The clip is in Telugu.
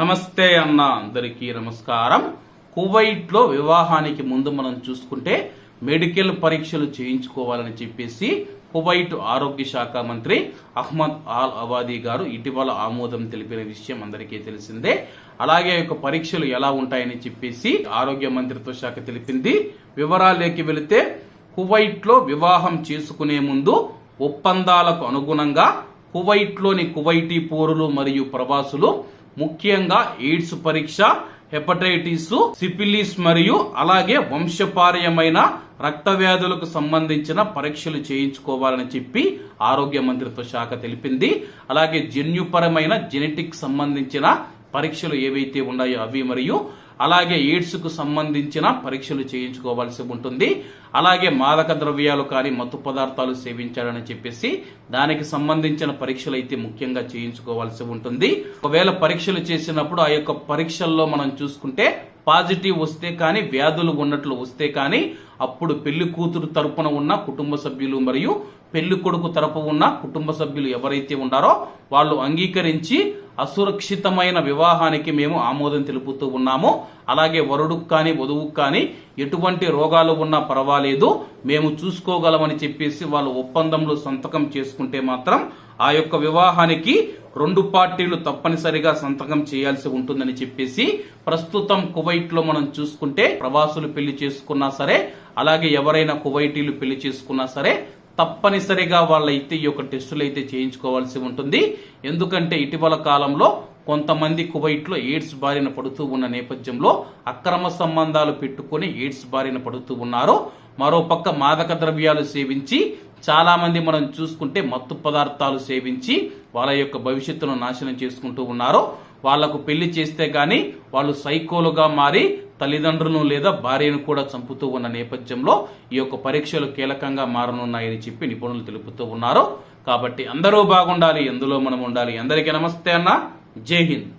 నమస్తే అన్న అందరికీ నమస్కారం. కువైట్లో వివాహానికి ముందు మనం చూసుకుంటే మెడికల్ పరీక్షలు చేయించుకోవాలని చెప్పేసి కువైట్ ఆరోగ్య శాఖ మంత్రి అహ్మద్ ఆల్ అవాదీ గారు ఇటీవల ఆమోదం తెలిపిన విషయం అందరికీ తెలిసిందే. అలాగే యొక్క పరీక్షలు ఎలా ఉంటాయని చెప్పేసి ఆరోగ్య మంత్రిత్వ శాఖ తెలిపింది. వివరాలేకి వెళితే కువైట్లో వివాహం చేసుకునే ముందు ఒప్పందాలకు అనుగుణంగా కువైట్లోని కువైటీ పౌరులు మరియు ప్రవాసులు ముఖ్యంగా ఎయిడ్స్ పరీక్ష హెపటైటిస్ సిఫిలిస్ మరియు అలాగే వంశపార్యమైన రక్త వ్యాధులకు సంబంధించిన పరీక్షలు చేయించుకోవాలని చెప్పి ఆరోగ్య మంత్రిత్వ శాఖ తెలిపింది. అలాగే జన్యుపరమైన జెనెటిక్ సంబంధించిన పరీక్షలు ఏవైతే ఉన్నాయో అవి మరియు అలాగే ఎయిడ్స్కు సంబంధించిన పరీక్షలు చేయించుకోవాల్సి ఉంటుంది. అలాగే మాదక ద్రవ్యాలు కానీ మత్తు పదార్థాలు సేవించాలని చెప్పేసి దానికి సంబంధించిన పరీక్షలు అయితే ముఖ్యంగా చేయించుకోవాల్సి ఉంటుంది. ఒకవేళ పరీక్షలు చేసినప్పుడు ఆ యొక్క పరీక్షల్లో మనం చూసుకుంటే పాజిటివ్ వస్తే కానీ వ్యాధులు ఉన్నట్లు వస్తే కానీ అప్పుడు పెళ్ళి కూతురు తరపున ఉన్న కుటుంబ సభ్యులు మరియు పెళ్ళి కొడుకు తరపు ఉన్న కుటుంబ సభ్యులు ఎవరైతే ఉన్నారో వాళ్ళు అంగీకరించి అసురక్షితమైన వివాహానికి మేము ఆమోదం తెలుపుతూ ఉన్నాము. అలాగే వరుడుకు కానీ వధువుకు కానీ ఎటువంటి రోగాలు ఉన్నా పర్వాలేదు. మేము చూసుకోగలమని చెప్పేసి వాళ్ళు ఒప్పందంలో సంతకం చేసుకుంటే మాత్రం ఆ యొక్క వివాహానికి రెండు పార్టీలు తప్పనిసరిగా సంతకం చేయాల్సి ఉంటుందని చెప్పేసి ప్రస్తుతం కువైట్లో మనం చూసుకుంటే ప్రవాసులు పెళ్ళి చేసుకున్నా సరే అలాగే ఎవరైనా కువైటీలు పెళ్ళి చేసుకున్నా సరే తప్పనిసరిగా వాళ్ళైతే ఈ యొక్క టెస్టులు అయితే చేయించుకోవాల్సి ఉంటుంది. ఎందుకంటే ఇటీవల కాలంలో కొంతమంది కువైట్లో ఎయిడ్స్ బారిన పడుతూ ఉన్న నేపథ్యంలో అక్రమ సంబంధాలు పెట్టుకుని ఎయిడ్స్ బారిన పడుతూ ఉన్నారు. మరోపక్క మాదక ద్రవ్యాలు సేవించి చాలామంది మనం చూసుకుంటే మత్తు పదార్థాలు సేవించి వాళ్ళ యొక్క భవిష్యత్తును నాశనం చేసుకుంటూ ఉన్నారు వాళ్ళకు పెళ్ళి చేస్తే కానీ వాళ్ళు సైకోలుగా మారి తల్లిదండ్రులను లేదా భార్యను కూడా చంపుతూ ఉన్న నేపథ్యంలో ఈ యొక్క పరీక్షలు కీలకంగా మారనున్నాయని చెప్పి నిపుణులు తెలుపుతూ ఉన్నారు. కాబట్టి అందరూ బాగుండాలి ఎందులో మనం ఉండాలి. అందరికీ నమస్తే అన్న. జై హింద్.